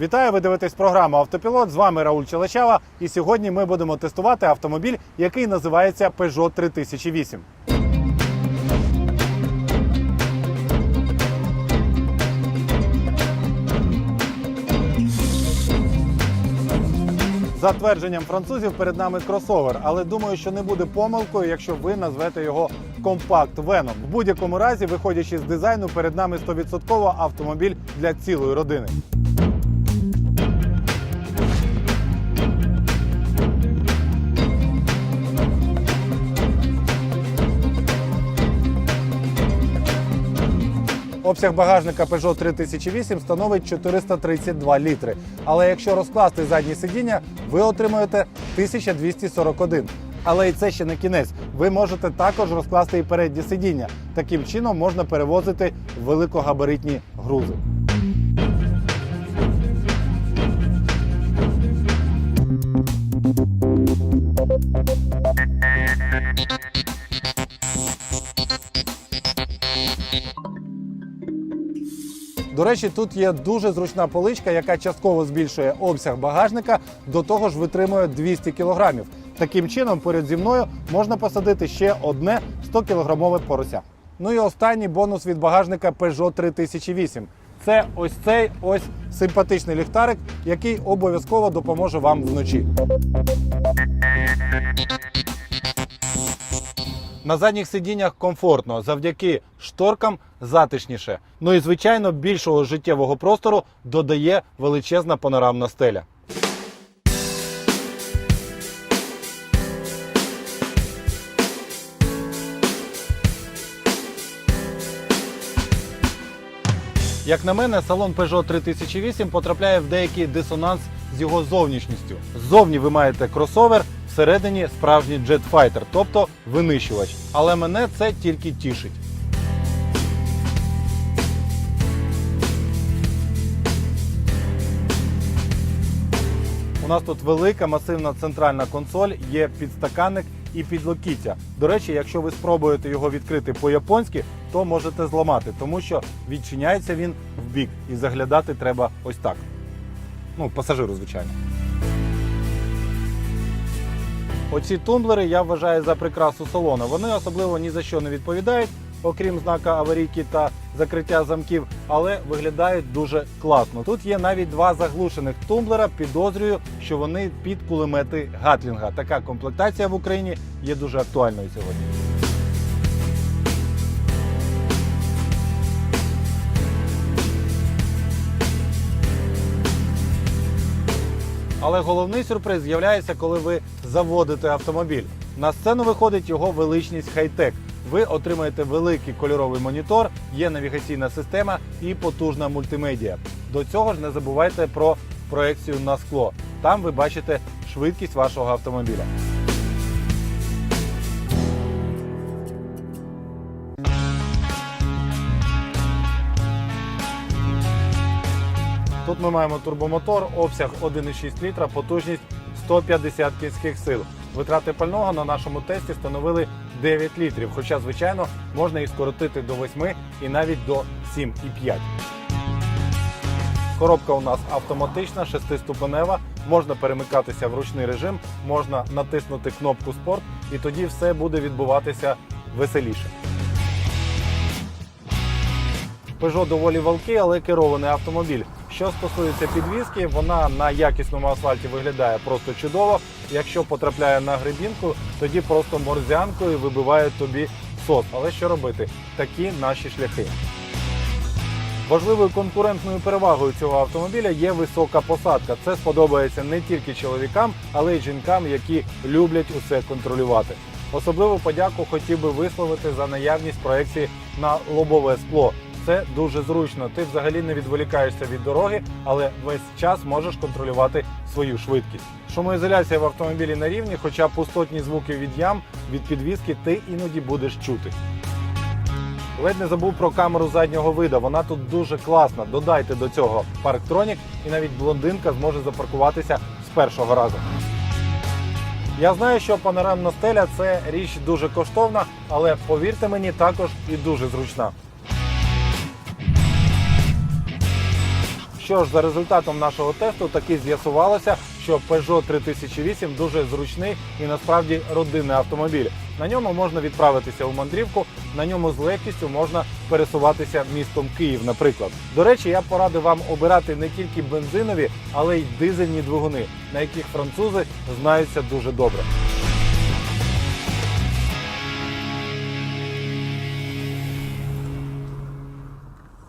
Вітаю, ви дивитесь програму Автопілот. З вами Рауль Челачава. І сьогодні ми будемо тестувати автомобіль, який називається Peugeot 3008. За твердженням французів перед нами кросовер, але думаю, що не буде помилкою, якщо ви назвете його компакт веном. В будь-якому разі, виходячи з дизайну, перед нами 100% автомобіль для цілої родини. Обсяг багажника Peugeot 3008 становить 432 літри. Але якщо розкласти задні сидіння, ви отримаєте 1241. Але і це ще не кінець. Ви можете також розкласти і передні сидіння. Таким чином можна перевозити великогабаритні грузи. До речі, тут є дуже зручна поличка, яка частково збільшує обсяг багажника, до того ж витримує 200 кг. Таким чином, поряд зі мною можна посадити ще одне 100-кілограмове порося. Ну і останній бонус від багажника Peugeot 3008. Це ось цей ось симпатичний ліхтарик, який обов'язково допоможе вам вночі. На задніх сидіннях комфортно, завдяки шторкам затишніше. Ну і звичайно, більшого життєвого простору додає величезна панорамна стеля. Як на мене, салон Peugeot 3008 потрапляє в деякий дисонанс з його зовнішністю. Ззовні ви маєте кросовер, всередині справжній джетфайтер, тобто винищувач. Але мене це тільки тішить. У нас тут велика масивна центральна консоль, є підстаканник і підлокіття. До речі, якщо ви спробуєте його відкрити по-японськи, то можете зламати, тому що відчиняється він в бік і заглядати треба ось так. Ну, пасажиру, звичайно. Оці тумблери я вважаю за прикрасу салона. Вони особливо ні за що не відповідають, окрім знака аварійки та закриття замків, але виглядають дуже класно. Тут є навіть два заглушених тумблера. Підозрюю, що вони під кулемети Гатлінга. Така комплектація в Україні є дуже актуальною сьогодні. Але головний сюрприз з'являється, коли ви заводите автомобіль. На сцену виходить його величність хай-тек. Ви отримаєте великий кольоровий монітор, є навігаційна система і потужна мультимедіа. До цього ж не забувайте про проекцію на скло. Там ви бачите швидкість вашого автомобіля. Тут ми маємо турбомотор, обсяг 1,6 літра, потужність 150 кінських сил. Витрати пального на нашому тесті становили 9 літрів, хоча, звичайно, можна їх скоротити до 8 і навіть до 7,5. Коробка у нас автоматична, шестиступенева, можна перемикатися в ручний режим, можна натиснути кнопку спорт і тоді все буде відбуватися веселіше. Peugeot доволі валкий, але керований автомобіль. Що стосується підвіски, вона на якісному асфальті виглядає просто чудово. Якщо потрапляє на грибінку, тоді просто морзянкою вибиває тобі сос. Але що робити? Такі наші шляхи. Важливою конкурентною перевагою цього автомобіля є висока посадка. Це сподобається не тільки чоловікам, але й жінкам, які люблять усе контролювати. Особливу подяку хотів би висловити за наявність проекції на лобове скло. Це дуже зручно. Ти взагалі не відволікаєшся від дороги, але весь час можеш контролювати свою швидкість. Шумоізоляція в автомобілі на рівні, хоча пустотні звуки від ям, від підвіски ти іноді будеш чути. Ледь не забув про камеру заднього вида. Вона тут дуже класна. Додайте до цього парктронік, і навіть блондинка зможе запаркуватися з першого разу. Я знаю, що панорамна стеля це річ дуже коштовна, але повірте мені, також і дуже зручна. Що ж, за результатом нашого тесту таки з'ясувалося, що Peugeot 3008 дуже зручний і насправді родинний автомобіль. На ньому можна відправитися у мандрівку, на ньому з легкістю можна пересуватися містом Київ, наприклад. До речі, я б порадив вам обирати не тільки бензинові, але й дизельні двигуни, на яких французи знаються дуже добре.